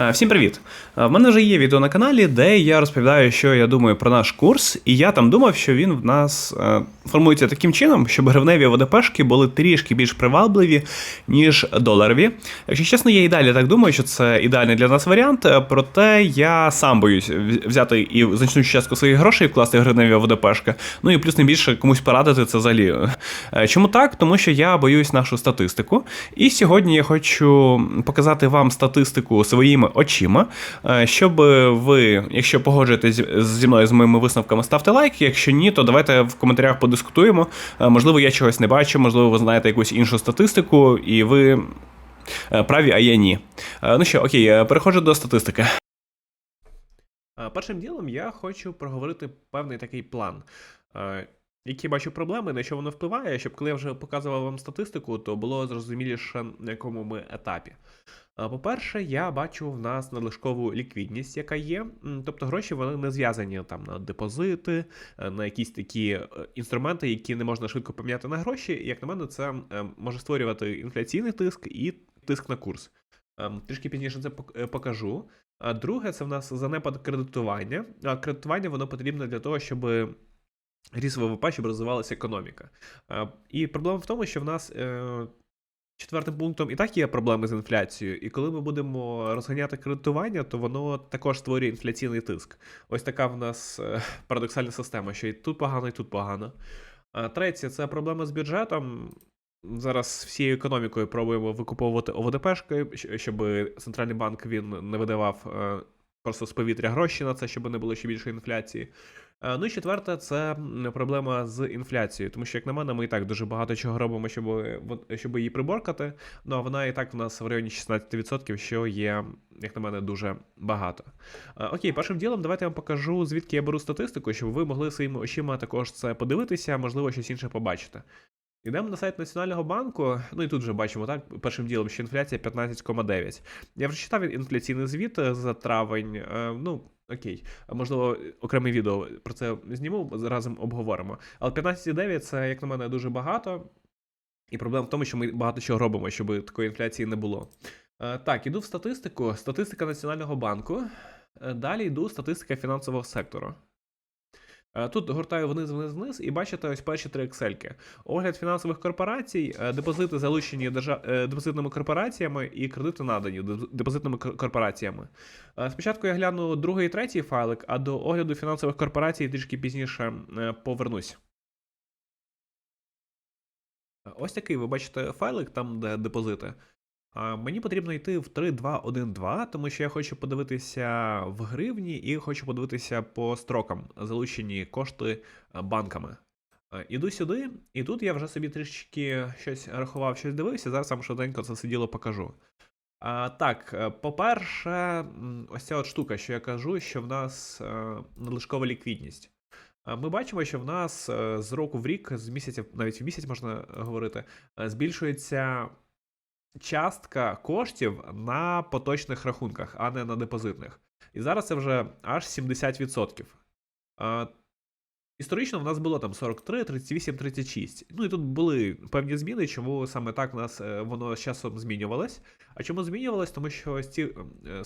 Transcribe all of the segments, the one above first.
Е, Всім привіт! Е, В мене вже є відео на каналі, де я розповідаю, що я думаю про наш курс, і я там думав, що він в нас е, формується таким чином, щоб гривневі ВДПшки були трішки більш привабливі, ніж доларові. Якщо чесно, я і далі так думаю, що це ідеальний для нас варіант, проте я сам боюсь взяти і значну частку своїх грошей вкласти гривневі ВДПшки. Ну і плюс не більше комусь порадити це взагалі. Чому так? Тому що я боюсь нашу статистику. І сьогодні я хочу показати вам статистику своїми очима, е, щоб ви, якщо погоджуєтесь зі мною з моїми висновками, ставте лайк. Якщо ні, то давайте в коментарях подискутуємо. Е, Можливо, я чогось не бачу, можливо, ви знаєте якусь іншу статистику, і ви е, праві, а я ні. Е, Ну що, окей, е, переходжу до статистики. Е, Першим ділом я хочу проговорити певний такий план. Які бачу проблеми, на що воно впливає, щоб коли я вже показував вам статистику, то було зрозуміліше, на якому ми етапі. По-перше, я бачу в нас надлишкову ліквідність, яка є. Тобто гроші вони не зв'язані там на депозити, е, на якісь такі е, інструменти, які не можна швидко поміняти на гроші. Як на мене, це е, може створювати інфляційний тиск і тиск на курс. Ем, Трішки пізніше це е, покажу. А друге, це в нас занепад кредитування. Кредитування воно потрібно для того, щоб ріс ВВП, щоб розвивалася економіка. І проблема в тому, що в нас е, четвертим пунктом і так є проблеми з інфляцією, і коли ми будемо розганяти кредитування, то воно також створює інфляційний тиск. Ось така в нас е, парадоксальна система, що і тут погано, і тут погано. Третє, це проблема з бюджетом. Зараз всією економікою пробуємо викуповувати ОВДПшки, щоб центральний банк він не видавав е, просто з повітря гроші на це, щоб не було ще більшої інфляції. Е, Ну і четверте, це проблема з інфляцією, тому що, як на мене, ми і так дуже багато чого робимо, щоб, щоб її приборкати. Ну а вона і так в нас в районі 16%, що є, як на мене, дуже багато. Е, Окей, першим ділом, давайте я вам покажу, звідки я беру статистику, щоб ви могли своїми очима також це подивитися, можливо, щось інше побачити. Йдемо на сайт Національного банку. Ну і тут вже бачимо так, першим ділом, що інфляція 15,9. Я вже читав інфляційний звіт е, за травень. е, Ну, окей, можливо, окреме відео про це зніму, разом обговоримо. Але 15,9 це, як на мене, дуже багато. І проблема в тому, що ми багато чого робимо, щоб такої інфляції не було. Е, Так, іду в статистику. Статистика Національного банку. Е, Далі йду статистика фінансового сектору. Е, Тут гортаю вниз, вниз, вниз, і бачите ось перші три ексельки. Огляд фінансових корпорацій, е, депозити залучені е, депозитними корпораціями і кредити надані депозитними корпораціями. Спочатку я гляну другий і третій файлик, а до огляду фінансових корпорацій трішки пізніше повернусь. Ось такий ви бачите файлик, там де депозити. Мені потрібно йти в 3.2.1.2, тому що я хочу подивитися в гривні і хочу подивитися по строкам залучені кошти е, банками. Е, Іду сюди, і тут я вже собі трішки щось рахував, щось дивився. Зараз вам швиденько це все діло покажу. А, так, е, по-перше, ось ця от штука, що я кажу, що в нас надлишкова ліквідність. Ми бачимо, що в нас з року в рік, з місяця, навіть в місяць можна говорити, збільшується частка коштів на поточних рахунках, а не на депозитних. І зараз це вже аж 70%. Історично в нас було там 43, 38, 36. Ну і тут були певні зміни, чому саме так в нас е, воно з часом змінювалось. А чому змінювалось? Тому що ці е,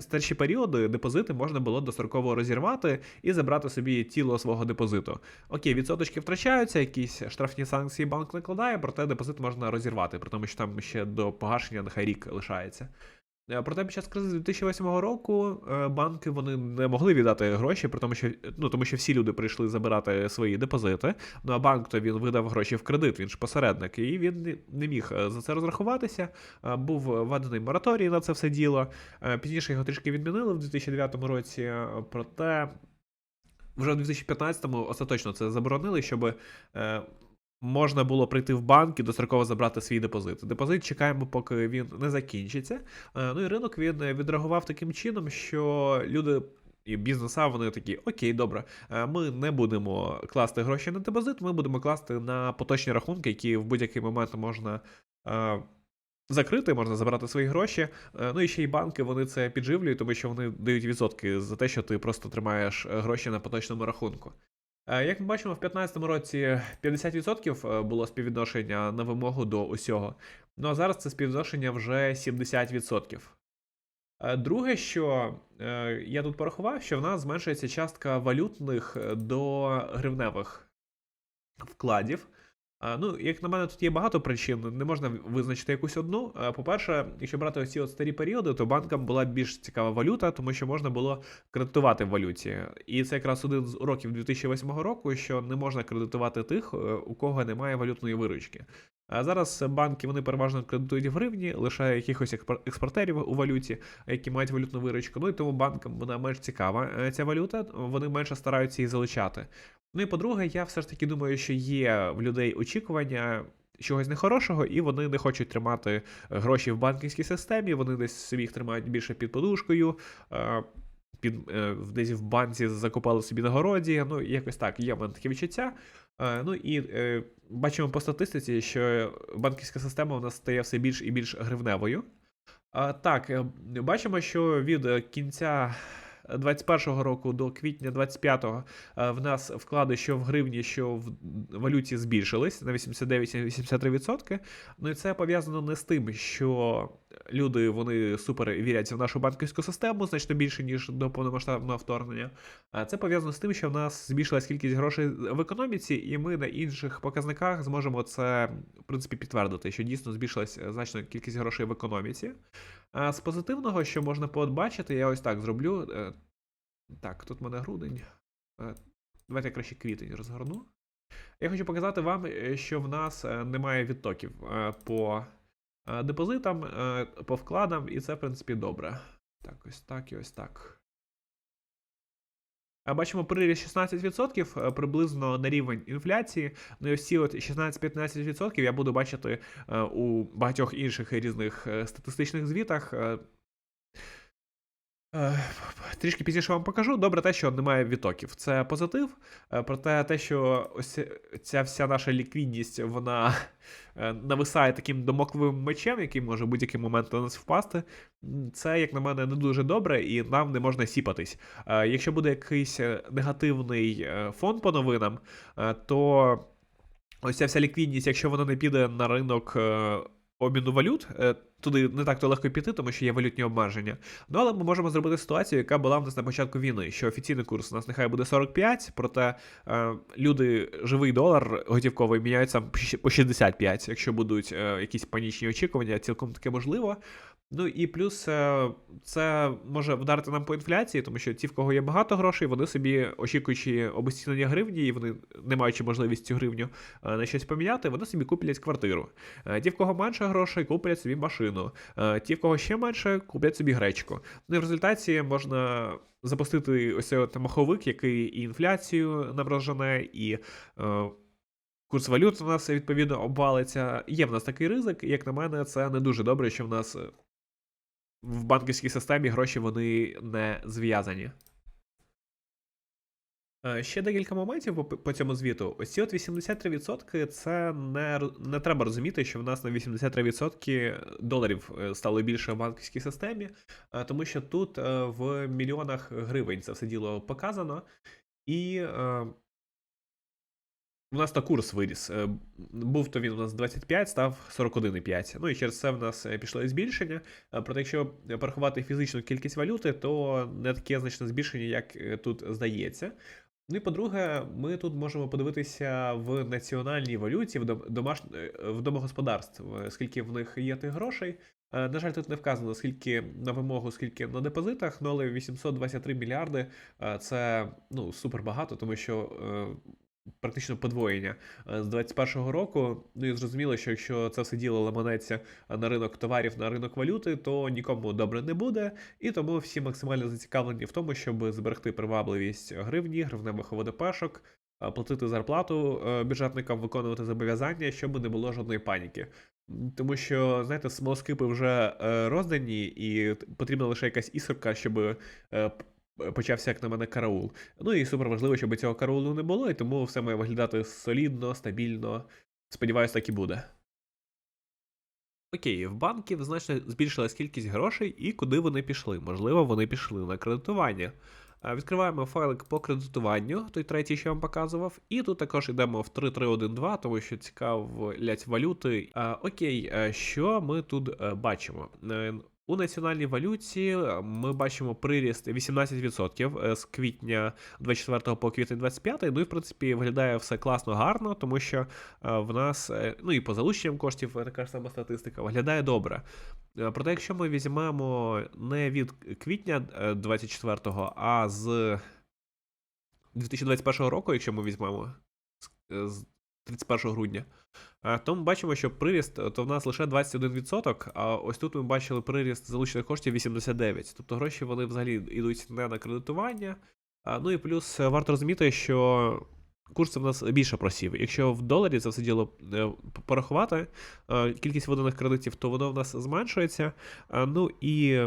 старші періоди депозити можна було достроково розірвати і забрати собі тіло свого депозиту. Окей, відсоточки втрачаються, якісь штрафні санкції банк накладає, проте депозит можна розірвати, при тому, що там ще до погашення нехай рік лишається. Е, Проте під час кризи 2008 року е, банки вони не могли віддати гроші, тому, що ну тому, що всі люди прийшли забирати свої депозити. Ну а банк то він видав гроші в кредит, він ж посередник, і він не- міг е, за це розрахуватися. Був введений мораторій на це все діло. Пізніше його трішки відмінили в 2009 році, проте вже в 2015-му остаточно це заборонили, щоб можна було прийти в банк і достроково забрати свій депозит. Депозит чекаємо, поки він не закінчиться. Е, ну і ринок він відреагував таким чином, що люди. І бізнеса вони такі, окей, добре, е, ми не будемо класти гроші на депозит, ми будемо класти на поточні рахунки, які в будь-який момент можна е, закрити, можна забрати свої гроші. Е, Ну і ще й банки вони це підживлюють, тому що вони дають відсотки за те, що ти просто тримаєш гроші на поточному рахунку. Е, Як ми бачимо, в 2015 році 50% було співвідношення на вимогу до усього. Ну а зараз це співвідношення вже 70%. Е, Друге, що е, я тут порахував, що в нас зменшується частка валютних е, до гривневих вкладів. Ну, як на мене, тут є багато причин, не можна визначити якусь одну. По-перше, якщо брати ось ці от старі періоди, то банкам була більш цікава валюта, тому що можна було кредитувати в валюті. І це якраз один з уроків 2008 року, що не можна кредитувати тих, е, у кого немає валютної виручки. А зараз банки вони переважно кредитують в гривні, лише якихось експор- експортерів у валюті, які мають валютну виручку. Ну і тому банкам вона менш цікава е, ця валюта, вони менше стараються її залучати. Ну і по-друге, я все ж таки думаю, що є в людей очікування чогось нехорошого, і вони не хочуть тримати е, гроші в банківській системі, вони десь собі їх тримають більше під подушкою. Під, е, десь в банці закопали собі на городі, ну якось так, є в мене таке відчуття. Е, Ну і е, бачимо по статистиці, що банківська система у нас стає все більш і більш гривневою. Так, бачимо, що від кінця 21-го року до квітня 25-го е, в нас вклади, що в гривні, що в валюті збільшились на 89-83%. Ну і це пов'язано не з тим, що люди вони супер вірять в нашу банківську систему значно більше, ніж до повномасштабного вторгнення. Це пов'язано з тим, що в нас збільшилась кількість грошей в економіці, і ми на інших показниках зможемо це в принципі підтвердити, що дійсно збільшилась е, значно кількість грошей в економіці. А з позитивного, що можна побачити, я ось так зроблю. Е, Так, тут в мене грудень. Е, Давайте я краще квітень розгорну. Я хочу показати вам, е, що в нас немає відтоків по депозитам, по вкладам, і це, в принципі, добре. Так, ось так і ось так. Бачимо приріст 16% е, приблизно на рівень інфляції. Ну і ось ці от 16-15% я буду бачити е, у багатьох інших різних е, статистичних звітах. Е, Трішки пізніше вам покажу. Добре, те, що немає відтоків. Це позитив. Е, Проте те, що ось ця вся наша ліквідність, вона е, нависає таким домокловим мечем, який може в будь-який момент на нас впасти. Це, як на мене, не дуже добре, і нам не можна сіпатись. Якщо буде якийсь негативний фон по новинам, то ось ця вся ліквідність, якщо вона не піде на ринок. Обміну валют туди не так то легко піти, тому що є валютні обмеження. Ну але ми можемо зробити ситуацію, яка була в нас на початку війни, що офіційний курс у нас нехай буде 45, проте е, люди живий долар готівковий міняють сам по 65, якщо будуть е, якісь панічні очікування, цілком таке можливо. Ну і плюс е, це може вдарити нам по інфляції, тому що ті, в кого є багато грошей, вони собі, очікуючи обесцінення гривні, і вони не маючи можливість цю гривню е, на щось поміняти, вони собі куплять квартиру. Е, Ті, в кого менше грошей, куплять собі машину. Е, Ті, в кого ще менше, куплять собі гречку. Ну і в результаті можна запустити ось цей маховик, який і інфляцію нам розжене, і. е, Курс валют у нас відповідно обвалиться. Є в нас такий ризик, як на мене, це не дуже добре, що в нас в банківській системі гроші вони не зв'язані. Е, Ще декілька моментів по, цьому звіту. Ось ці от 83% це не, не треба розуміти, що в нас на 83% доларів е, стало більше в банківській системі, е, тому що тут в мільйонах гривень це все діло показано. І у нас та курс виріс. Був то він у нас 25, став 41,5. Ну і через це в нас пішло збільшення. Проте, якщо порахувати фізичну кількість валюти, то не таке значне збільшення, як тут здається. Ну і по-друге, ми тут можемо подивитися в національній валюті, в, домаш... е, в домогосподарств, е, скільки в них є тих грошей. Е, На жаль, тут не вказано, скільки на вимогу, скільки на депозитах, ну але 823 мільярди це ну, супер багато, тому що. Практично подвоєння е, з 21-го року. Ну і зрозуміло, що якщо це все діло ламанеться на ринок товарів, на ринок валюти, то нікому добре не буде. І тому всі максимально зацікавлені в тому, щоб зберегти привабливість гривні, гривневих ОВДПшок, е, платити зарплату е, бюджетникам, виконувати зобов'язання, щоб не було жодної паніки. Тому що, знаєте, смолоскипи вже роздані, і потрібна лише якась іскорка, щоб почався, як на мене, караул. Ну і супер важливо, щоб цього караулу не було, і тому все має виглядати солідно, стабільно. Сподіваюсь, так і буде. Окей, в банків значно збільшилась кількість грошей, і куди вони пішли? Можливо, вони пішли на кредитування. Відкриваємо файлик по кредитуванню, той третій, що я вам показував. І тут також йдемо в 3312, тому що цікавлять валюти. А, окей, що ми тут е, бачимо? У національній валюті ми бачимо приріст 18% е, з квітня 24 по квітень 25. Ну і в принципі виглядає все класно, гарно, тому що е, в нас, е, ну і по залученням коштів така ж сама статистика, виглядає добре. Проте, якщо ми візьмемо не від квітня е, 24-го, а з 2021 року, якщо ми візьмемо з 31 грудня, е, то ми бачимо, що приріст е, то в нас лише 21%, а ось тут ми бачили приріст залучених коштів 89%. Тобто гроші вони взагалі йдуть не на кредитування. Ну і плюс е, варто розуміти, що курс в нас більше просів. Якщо в доларі це все діло е, порахувати, е, кількість виданих кредитів, то воно в нас зменшується. Ну і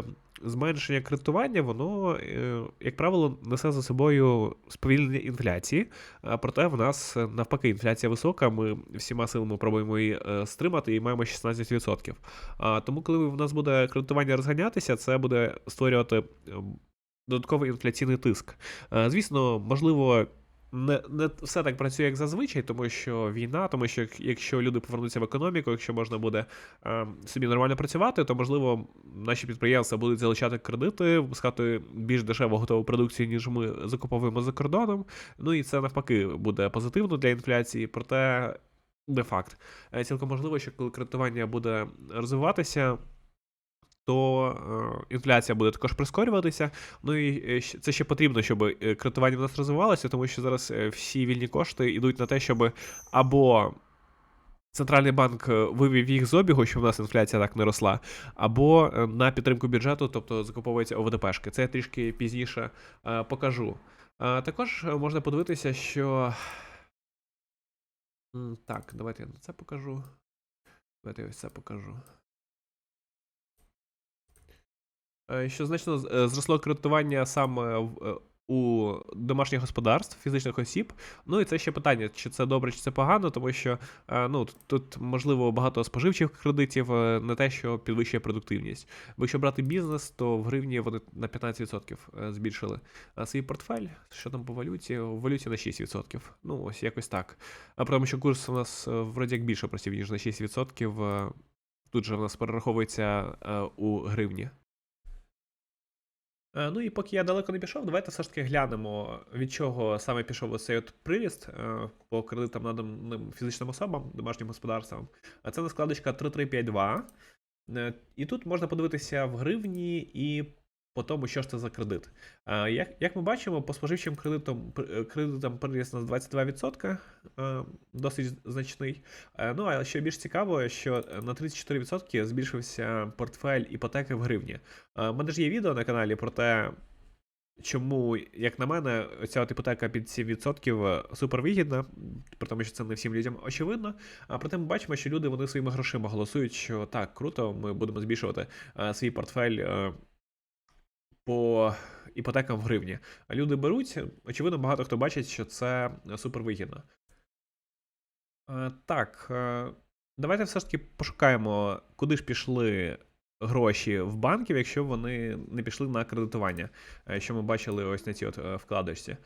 зменшення кредитування, воно, е, як правило, несе за собою сповільнення інфляції. Проте в нас е, навпаки інфляція висока. Ми всіма силами пробуємо її е, стримати і маємо 16%. Тому, коли в нас буде кредитування розганятися, це буде створювати ем, додатковий інфляційний тиск. Звісно, можливо. Не, не все так працює, як зазвичай, тому що війна, тому що якщо люди повернуться в економіку, якщо можна буде е, собі нормально працювати, то можливо наші підприємства будуть залишати кредити, випускати більш дешеву готову продукцію, ніж ми закуповуємо за кордоном. Ну і це навпаки буде позитивно для інфляції, проте не факт. Е, Цілком можливо, що коли кредитування буде розвиватися. То е, інфляція буде також прискорюватися. Ну і е, це ще потрібно, щоб е, кредитування в нас розвивалося, тому що зараз всі вільні кошти йдуть на те, щоб або центральний банк вивів їх з обігу, щоб в нас інфляція так не росла, або на підтримку бюджету, тобто закуповуються ОВДПшки. Це я трішки пізніше покажу. Також можна подивитися, що. Так, давайте я це покажу. Давайте я ось це покажу. Що значно е, зросло кредитування саме е, у домашніх господарств, фізичних осіб. Ну і це ще питання, чи це добре, чи це погано, тому що е, ну, тут, можливо багато споживчих кредитів, е, не те, що підвищує продуктивність. Бо якщо брати бізнес, то в гривні вони на 15% е, збільшили е, свій портфель. Що там по валюті? В валюті на 6%. Ну, ось якось так. А тому що курс у нас е, вроді як більше просів, ніж на 6%. е, Тут же в нас перераховується е, у гривні. Е, Ну і поки я далеко не пішов, давайте все ж таки глянемо, від чого саме пішов оцей от приріст е, по кредитам наданим фізичним особам, домашнім господарствам. А це накладочка 3352. Е, І тут можна подивитися в гривні і по тому, що ж це за кредит. Як, як ми бачимо, по споживчим кредитам, е, кредитам приріст на 22%, е, досить значний. Е, Ну а що більш цікаво, що на 34% збільшився портфель іпотеки в гривні. У мене ж є відео на каналі про те, чому, як на мене, ця от іпотека під 7% супервигідна, при тому, що це не всім людям очевидно. А проте ми бачимо, що люди вони своїми грошима голосують, що так, круто, ми будемо збільшувати е, свій портфель. е, по іпотекам в гривні. А люди беруть, очевидно, багато хто бачить, що це супервигідно. Е, Так, е, давайте все ж таки пошукаємо, куди ж пішли гроші в банків, якщо вони не пішли на кредитування, е, що ми бачили ось на цій от вкладочці.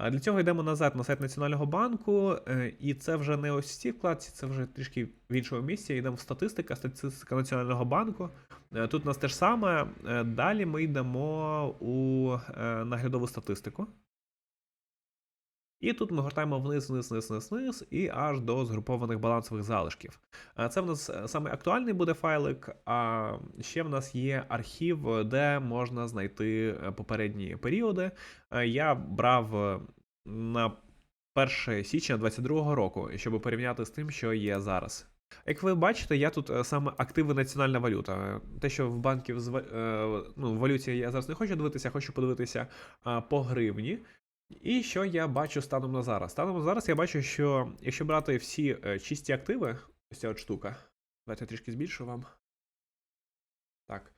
Для цього йдемо назад на сайт Національного банку, е, і це вже не ось в цій вкладці, це вже трішки в іншому місці. Йдемо в статистика, статистика Національного банку. Е, Тут у нас те ж саме. Е, Далі ми йдемо у наглядову статистику. І тут ми гортаємо вниз, вниз, вниз, вниз, вниз, і аж до згрупованих балансових залишків. Е, Це в нас е, саме актуальний буде файлик, а ще в нас є архів, де можна знайти е, попередні періоди. Я брав на 1 січня 2022 року, щоб порівняти з тим, що є зараз. Як ви бачите, я тут саме активи національна валюта. Те, що в банків з ну, валюті я зараз не хочу дивитися, хочу подивитися по гривні. І що я бачу станом на зараз? Станом на зараз я бачу, що якщо брати всі е, чисті активи, ось ця от штука. Давайте я трішки збільшу вам. Так.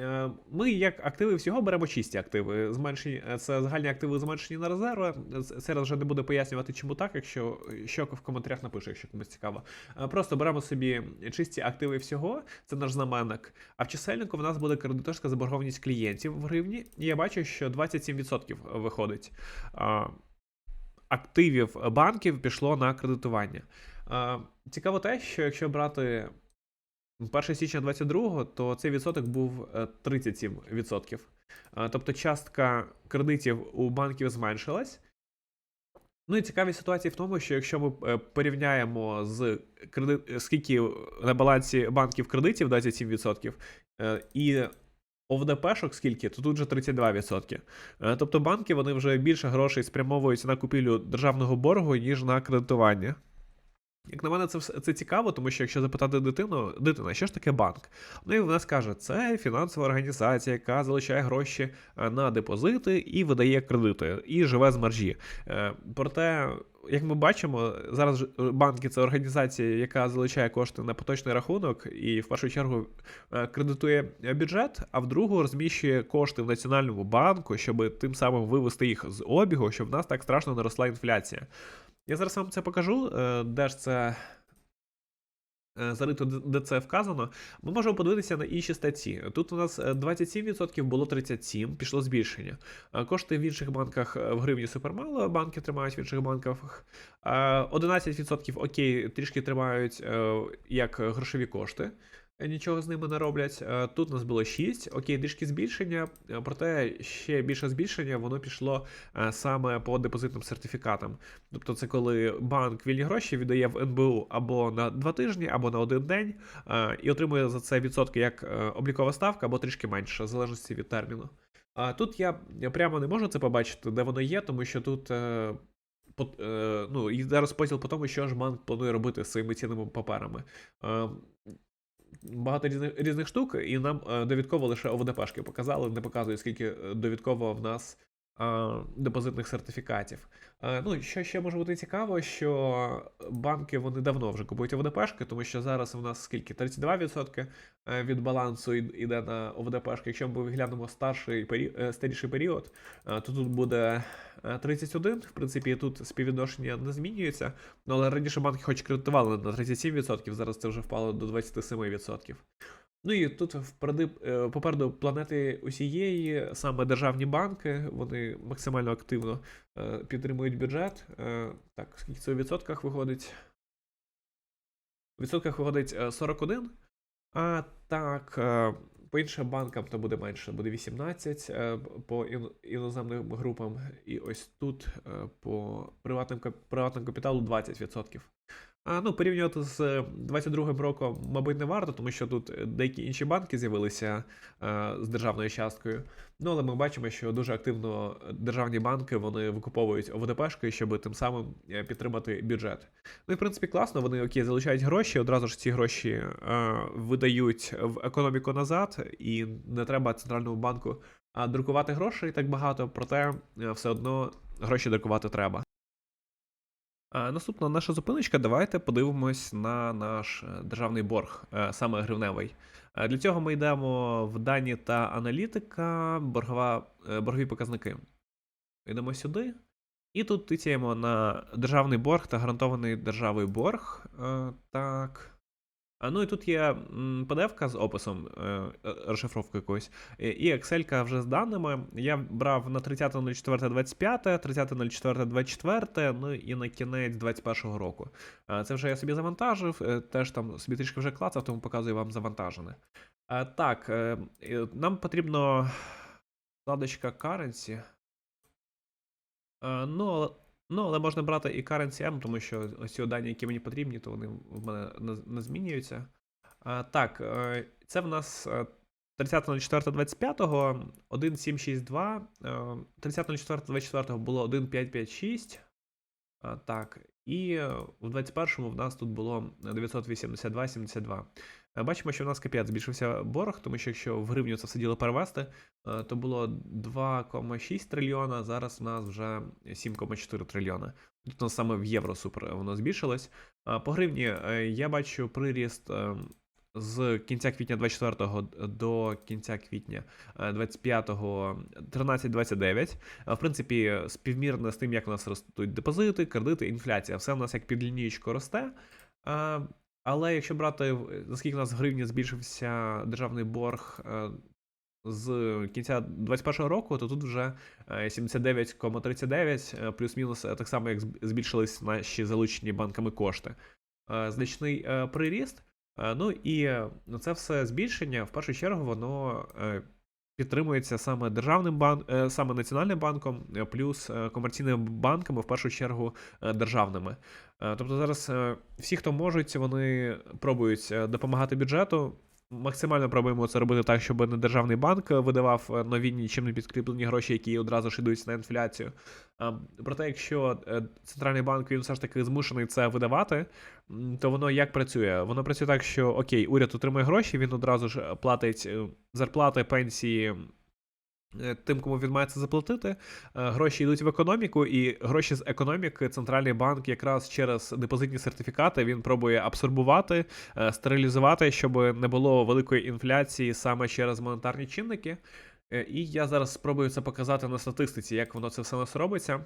Е, Ми як активи всього беремо чисті активи. Зменшені, е, це загальні активи зменшені на резерви. З- Зараз вже не буду пояснювати, чому так, якщо що в коментарях напише, якщо комусь цікаво. Е, Просто беремо собі чисті активи всього, це наш знаменник. А в чисельнику в нас буде кредиторська заборгованість клієнтів в гривні. І я бачу, що 27% виходить. Активів банків пішло на кредитування. Цікаво те, що якщо брати 1 січня 22 то цей відсоток був е, 37%. Е, Тобто частка кредитів у банків зменшилась. Ну і цікаві ситуації в тому, що якщо ми е, порівняємо з кредит, скільки на балансі банків кредитів 27%, е, і ОВДПшок скільки, то тут вже 32%. Е, Тобто банки вони вже більше грошей спрямовують на купівлю державного боргу, ніж на кредитування. Як на мене, це це цікаво, тому що якщо запитати дитину, дитина, що ж таке банк? Ну і вона скаже, це фінансова організація, яка залучає гроші е, на депозити і видає кредити, і живе з маржі. Е, Проте, як ми бачимо, зараз банки це організація, яка залучає кошти на поточний рахунок, і в першу чергу е, кредитує е, бюджет, а в другу розміщує кошти в національному банку, щоб тим самим вивести їх з обігу, щоб в нас так страшно не росла інфляція. Я зараз вам це покажу, е, де ж це е, зарито, де- це вказано. Ми можемо подивитися на інші статті. Тут у нас е, 27% було 37%, пішло збільшення. Е, Кошти в інших банках е, в гривні супермало, банки тримають в інших банках. Е, 11% окей, трішки тримають е, як грошові кошти. Нічого з ними не роблять. Е, Тут у нас було 6, окей, трішки збільшення, е, проте ще більше збільшення воно пішло е, саме по депозитним сертифікатам. Тобто, це коли банк вільні гроші віддає в НБУ або на 2 тижні, або на один день, і отримує за це відсотки як облікова ставка, або трішки менше, в залежності від терміну. А тут я, прямо не можу це побачити, де воно є, тому що тут. Ну, і зараз поділ по тому, що ж банк планує робити з своїми цінними паперами. Багато різних, різних штук, і нам е, довідково лише ОВДПшки показали, не показують, скільки е, довідково в нас депозитних сертифікатів. Ну, що ще може бути цікаво, що банки вони давно вже купують ОВДПшки, тому що зараз у нас скільки? 32% е, від балансу йде на ОВДПшки. Якщо ми виглянемо старший пері... е, старіший період, е, то тут буде е, 31. В принципі, тут співвідношення не змінюється. Ну, але раніше банки хоч кредитували на 37%, зараз це вже впало до 27%. Ну і тут впереди, е, попереду планети усієї, саме державні банки, вони максимально активно е, підтримують бюджет. Е, Так, скільки це у відсотках виходить? У відсотках виходить е, 41. А так, по іншим банкам то буде менше, буде 18 е, по іноземним групам, і ось тут по приватним, кап- капіталу 20%. А, ну, порівнювати з е, 22 роком, мабуть, не варто, тому що тут е, деякі інші банки з'явилися е, з державною часткою. Ну, але ми бачимо, що дуже активно державні банки вони викуповують ОВДПшки, щоб тим самим е, підтримати бюджет. Ну і в принципі класно, вони окей, залучають гроші, одразу ж ці гроші е, видають в економіку назад, і не треба центральному банку а, друкувати грошей так багато, проте е, все одно гроші друкувати треба. Наступна наша зупиночка. Давайте подивимось на наш е, державний борг, е, саме гривневий. Е, Для цього ми йдемо в дані та аналітика, боргова, боргові показники. Йдемо сюди. І тут тицяємо на державний борг та гарантований державою борг. Так. Ну і тут є м, PDF-ка з описом е, е, розшифровки якоїсь, і Excel вже з даними. Я брав на 30.04.25, 30.04.24, ну і на кінець 21 року. Це вже я собі завантажив, е, теж там собі трішки вже клацав, тому показую вам завантажене. Так, нам потрібно вкладочка currency. Ну, ну, але можна брати і currency M, тому що ось ці дані, які мені потрібні, то вони в мене не, змінюються. А, так, е, це в нас е, 30.04.25, 1762, е, 30.04.24 було 1556. Так, і е, в 21-му в нас тут було 982,72. Е, Бачимо, що в нас капець збільшився борг, тому що якщо в гривню це все діло перевести, е, то було 2,6 трильйона, зараз у нас вже 7,4 трильйона. Тут у нас саме в євро супер воно збільшилось. По гривні е, я бачу приріст е, з кінця квітня 24 до кінця квітня е, 25-го 13,29. А, В принципі, співмірно з тим, як у нас ростуть депозити, кредити, інфляція. Все у нас як під лінієчку росте. Але якщо брати, наскільки у нас в гривні збільшився державний борг е, з кінця 2021 року, то тут вже е, 79,39, е, плюс-мінус е, так само, як зб- збільшились наші залучені банками кошти. Значний приріст. Ну і це все збільшення, в першу чергу, воно підтримується саме державним банком, саме Національним банком, е, плюс е, комерційними банками, в першу чергу е, державними. Е, Тобто зараз е, всі, хто можуть, вони пробують е, допомагати бюджету. Максимально пробуємо це робити так, щоб не державний банк видавав е, нові нічим не підкріплені гроші, які одразу ж на інфляцію. Проте, якщо е, центральний банк він все ж таки змушений це видавати, то воно як працює? Воно працює так, що окей, уряд отримує гроші, він одразу ж е, платить зарплати, пенсії. Е, Тим, кому він має це заплатити, Е, гроші йдуть в економіку, і гроші з економіки центральний банк якраз через депозитні сертифікати він пробує абсорбувати, е, стерилізувати, щоб не було великої інфляції саме через монетарні чинники. І я зараз спробую це показати на статистиці, як воно це все нас робиться.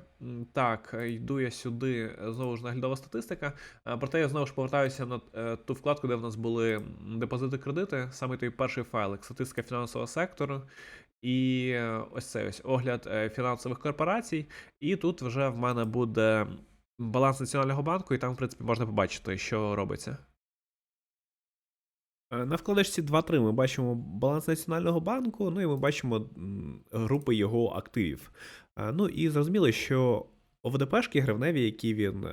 Так, йду я сюди, знову ж наглядова статистика. Проте я знову ж повертаюся на ту вкладку, де в нас були депозити кредити, саме той перший файлик, статистика фінансового сектору. І е, ось це ось огляд е, фінансових корпорацій. І тут вже в мене буде баланс Національного банку, і там, в принципі, можна побачити, що робиться. Е, На вкладочці 2.3 ми бачимо баланс Національного банку, ну і ми бачимо групи його активів. Ну і зрозуміло, що ОВДПшки гривневі, які він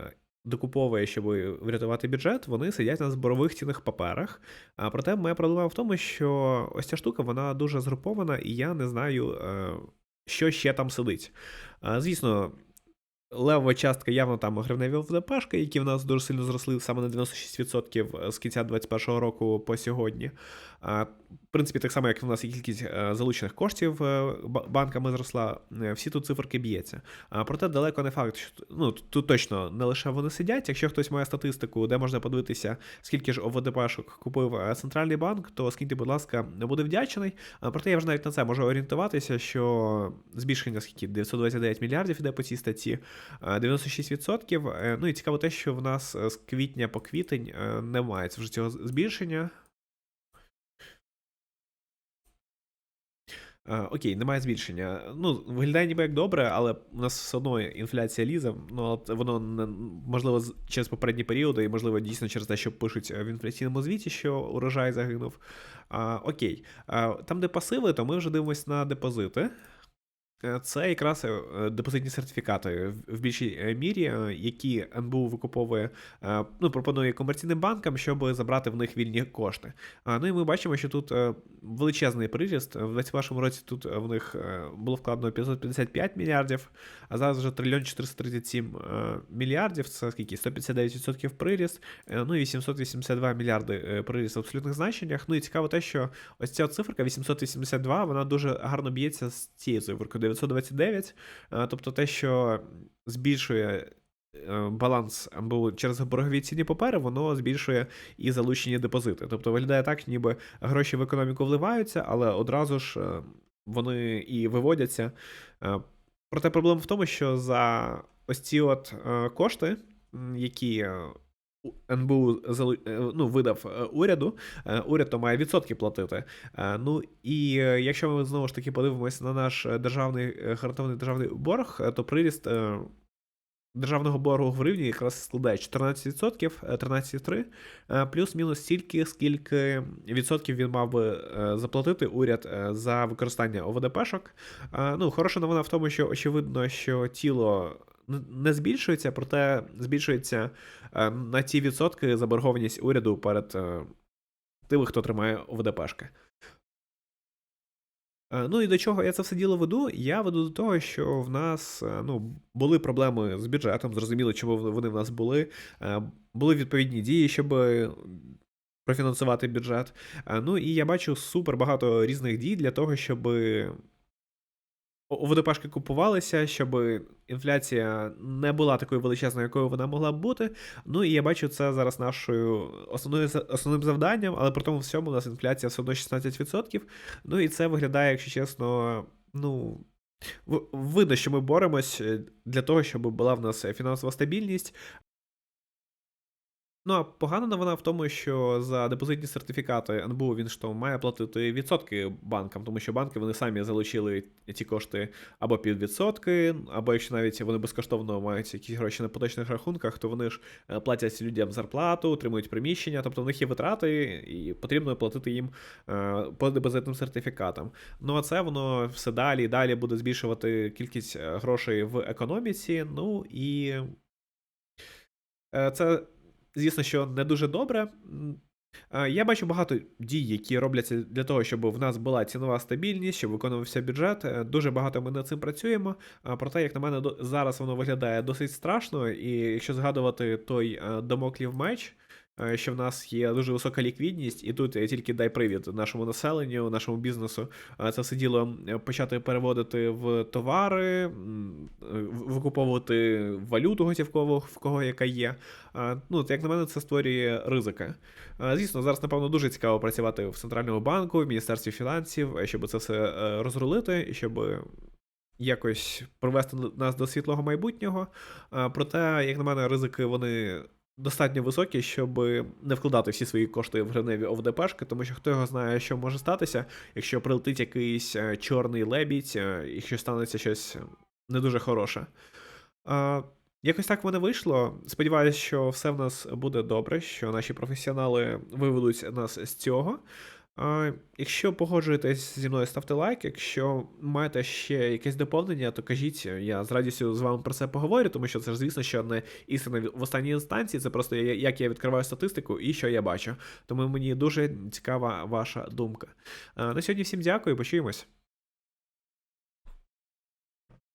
докуповує, щоб врятувати бюджет, вони сидять на зборових цінних паперах. А проте моя проблема в тому, що ось ця штука вона дуже згрупована, і я не знаю, е, що ще там сидить. Звісно. Левова частка явно там гривневі ОВДПшки, які в нас дуже сильно зросли саме на 96% з кінця 2021 року по сьогодні. В принципі, так само, як в нас і кількість е, залучених коштів е, банками зросла, е, всі тут циферки б'ється. А, Проте далеко не факт, що ну, тут точно не лише вони сидять. Якщо хтось має статистику, де можна подивитися, скільки ж ОВДПшок купив е, центральний банк, то скиньте, будь ласка, буде вдячний. Проте я вже навіть на це можу орієнтуватися, що збільшення скільки 929 мільярдів іде по цій статті. Е, 96%. Е, Ну і цікаво те, що в нас е, з квітня по квітень е, немає вже цього збільшення. Е, Окей, немає збільшення. Ну, виглядає ніби як добре, але у нас все одно інфляція лізе. Ну, воно можливо через попередні періоди, і можливо дійсно через те, що пишуть е, в інфляційному звіті, що урожай загинув. А, окей. А, там, де пасиви, то ми вже дивимося на депозити. Е, Це якраз е, депозитні сертифікати в- більшій е, мірі, які НБУ викуповує, ну, пропонує комерційним банкам, щоб забрати в них вільні кошти. Ну і ми бачимо, що тут величезний приріст. В 2021 році тут в них було вкладено 555 мільярдів, а зараз вже трильйон 437 е, мільярдів. Це скільки? 159% приріст, ну і 882 мільярди приріст в абсолютних значеннях. Ну і цікаво те, що ось ця циферка 882, вона дуже гарно б'ється з цією циферкою 929. Е, Тобто те, що збільшує е, баланс МБУ через боргові цінні папери, воно збільшує і залучені депозити. Тобто виглядає так, ніби гроші в економіку вливаються, але одразу ж е, вони і виводяться. Проте проблема в тому, що за ось ці от кошти, які НБУ е, ну, видав е, уряду, е, уряд то має відсотки платити. Ну і якщо ми знову ж таки подивимося на наш державний гарантований державний борг, то приріст державного боргу в гривні якраз складає 14%, е, 13,3, е, плюс-мінус стільки, скільки відсотків він мав би заплатити уряд за використання ОВДПшок. Ну, хороша новина в тому, що очевидно, що тіло не збільшується, проте збільшується е, на ті відсотки заборгованість уряду перед е, тими, хто тримає ОВДПшки. Е, Ну і до чого я це все діло веду? Я веду до того, що в нас ну, були проблеми з бюджетом, зрозуміло, чому вони в нас були. Були відповідні дії, щоб профінансувати бюджет. Ну і я бачу супер багато різних дій для того, щоб ОВДПшки купувалися, щоб інфляція не була такою величезною, якою вона могла б бути. Ну і я бачу це зараз нашою основною основним завданням, але при тому всьому у нас інфляція все одно 16%. Ну і це виглядає, якщо чесно, ну. Видно, що ми боремось е, для того, щоб була в нас фінансова стабільність, Ну, а погана новина в тому, що за депозитні сертифікати НБУ він то має платити відсотки банкам, тому що банки вони самі залучили ці кошти або під відсотки, або якщо навіть вони безкоштовно мають якісь гроші на поточних рахунках, то вони ж е, платять людям зарплату, отримують приміщення, тобто в них є витрати, і потрібно платити їм е, по депозитним сертифікатам. Ну а це воно все далі і далі буде збільшувати кількість е, грошей в економіці. Ну і це, звісно, що не дуже добре. Я бачу багато дій, які робляться для того, щоб в нас була цінова стабільність, щоб виконувався бюджет. Е, Дуже багато ми над цим працюємо. Проте, як на мене, зараз воно виглядає досить страшно. І якщо згадувати той е, домоклів меч, що в нас є дуже висока ліквідність, і тут е, тільки дай привід нашому населенню, нашому бізнесу е, це все діло е, почати переводити в товари, е, викуповувати валюту готівкову, в кого яка є. Ну, як на мене, це створює ризики. Звісно, зараз, напевно, дуже цікаво працювати в центральному банку, в міністерстві фінансів, е, щоб це все е, розрулити, щоб якось привести нас до світлого майбутнього. Проте, як на мене, ризики вони. Достатньо високі, щоб не вкладати всі свої кошти в гриневі ОВДПшки, тому що хто його знає, що може статися, якщо прилетить якийсь е, чорний лебідь, е, якщо станеться щось не дуже хороше. Якось так воно вийшло. Сподіваюсь, що все в нас буде добре, що наші професіонали виведуть нас з цього. Якщо погоджуєтесь зі мною, ставте лайк. Якщо маєте ще якесь доповнення, то кажіть, я з радістю з вами про це поговорю, тому що це ж, звісно, що не істина в останній інстанції, це просто як я відкриваю статистику і що я бачу. Тому мені дуже цікава ваша думка. На сьогодні всім дякую, почуємось.